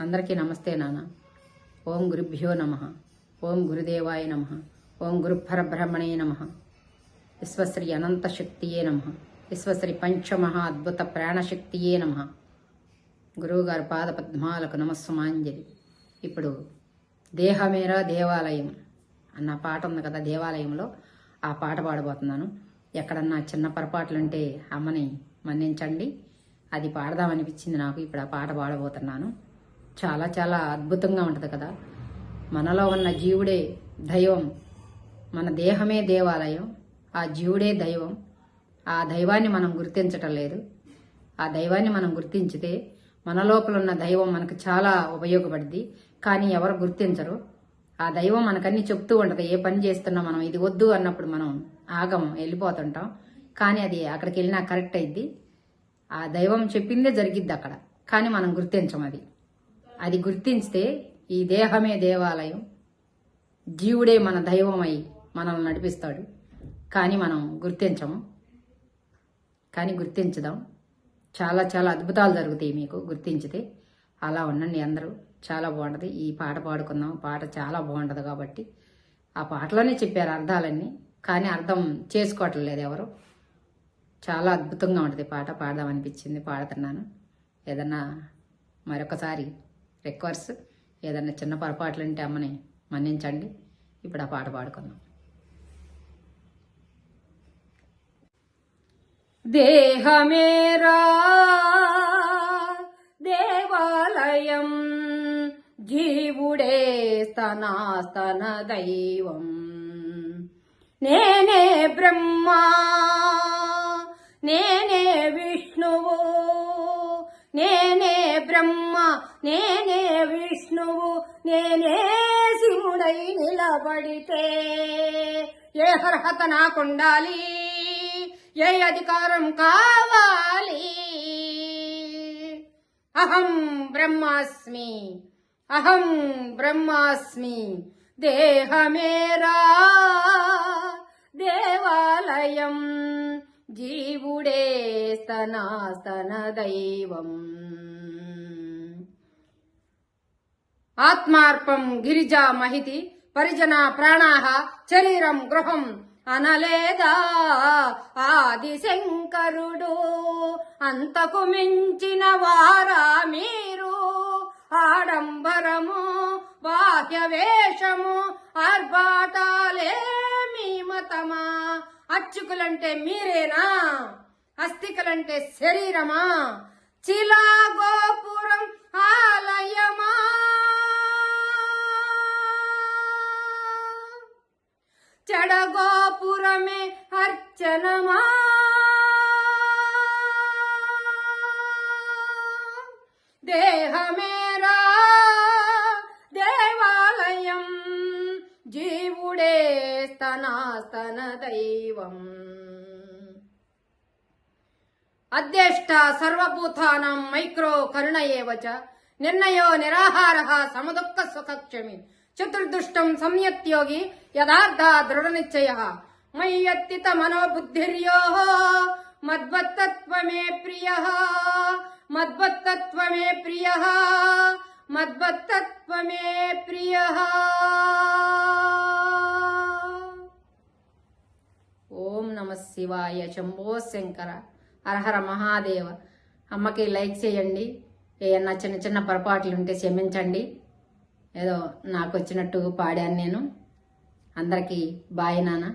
అందరికీ నమస్తే నాన్న. ఓం గురుభ్యో నమ. ఓం గురుదేవాయ నమ. ఓం గురుపరబ్రహ్మణే నమ. విశ్వశ్రీ అనంత శక్తియే నమ. విశ్వశ్రీ పంచమహా అద్భుత ప్రాణశక్తియే నమ. గురువుగారు పాద పద్మాలకు నమస్సుమాంజలి. ఇప్పుడు దేహమేరా దేవాలయం అన్న పాట ఉంది కదా దేవాలయంలో. ఆ పాట పాడబోతున్నాను. ఎక్కడన్నా చిన్న పొరపాట్లుంటే అమ్మని మన్నించండి. అది పాడదామనిపించింది నాకు. ఇప్పుడు ఆ పాట పాడబోతున్నాను. చాలా చాలా అద్భుతంగా ఉంటుంది కదా. మనలో ఉన్న జీవుడే దైవం మన దేహమే దేవాలయం. ఆ జీవుడే దైవం. ఆ దైవాన్ని మనం గుర్తించటం లేదు. ఆ దైవాన్ని మనం గుర్తించితే మన లోపల ఉన్న దైవం మనకు చాలా ఉపయోగపడింది కానీ ఎవరు గుర్తించరు. ఆ దైవం మనకన్నీ చెప్తూ ఉంటుంది ఏ పని చేస్తున్నా మనం ఇది వద్దు అన్నప్పుడు మనం ఆగం వెళ్ళిపోతుంటాం. కానీ అది అక్కడికి వెళ్ళినా కరెక్ట్ అయింది ఆ దైవం చెప్పిందే జరిగిద్ది అక్కడ. కానీ మనం గుర్తించం అది. అది గుర్తించితే ఈ దేహమే దేవాలయం. జీవుడే మన దైవం అయి మనల్ని నడిపిస్తాడు. కానీ మనం గుర్తించము. కానీ గుర్తించుదాం. చాలా చాలా అద్భుతాలు జరుగుతాయి మీకు గుర్తించితే. అలా ఉండండి అందరూ. చాలా బాగుంటుంది. ఈ పాట పాడుకుందాం. పాట చాలా బాగుంటుంది కాబట్టి. ఆ పాటలోనే చెప్పారు అర్థాలన్నీ. కానీ అర్థం చేసుకోవటం లేదు ఎవరు. చాలా అద్భుతంగా ఉంటుంది పాట. పాడదాం అనిపించింది పాడుతున్నాను. ఏదన్నా మరొకసారి రిక్వర్స్ ఏదన్నా చిన్న పొరపాట్లు ఉంటే అమ్మని మన్నించండి. ఇప్పుడు ఆ పాట పాడుకుందాం. దేహమేరా దేవాలయం జీవుడే స్తనాస్తన దైవం. నేనే బ్రహ్మా నేనే విష్ణువు బ్రహ్మ నేనే విష్ణువు నేనే శివుడై నిలబడితే. ఏ అర్హత నాకుండాలి? ఏ అధికారం కావాలి? అహం బ్రహ్మాస్మి అహం బ్రహ్మాస్మి దేహమేరా దేవాలయం జీవుడే స్తనాస్తన దైవం. ఆత్మార్పం గిరిజా మహితి పరిజన ప్రాణాహ శరీరం గృహం అనలేదా? ఆది శంకరుడు అంతకు మించిన వారా మీరు? ఆడంబరము బాహ్యవేషము ఆర్భాటాలే మీ మతమా? అచ్చుకులంటే మీరేనా? అస్థికలంటే శరీరమా? చిలా గోపురం ఆలయమా? చెడగోపురమే అర్చనమా? దేహమేరా? దేవాలయం జీవుడే స్తనాస్తన దైవం. అధ్యష్ట సర్వభూతానం మైక్రో కరుణ ఏవచ నిర్ణయో నిరాహార సమదుఃఖ సుఖక్షమి. చతుర్దుష్టం సంయత్యోగి యథార్థ దృఢ నిశ్చయ మయ్యత్తిత మనోబుద్ధిర్యో మద్వత్తత్వమే ప్రియ మద్వత్తత్వమే ప్రియ మద్వత్తత్వమే ప్రియ ఓం నమ శివాయ శంభో శంకర అర్హర మహాదేవ అమ్మకి లైక్ చేయండి. ఏమన్నా చిన్న చిన్న పొరపాట్లు ఉంటే క్షమించండి. ఏదో నాకు వచ్చినట్టు పాడాను నేను. అందరికీ బాయ్ నాన్న.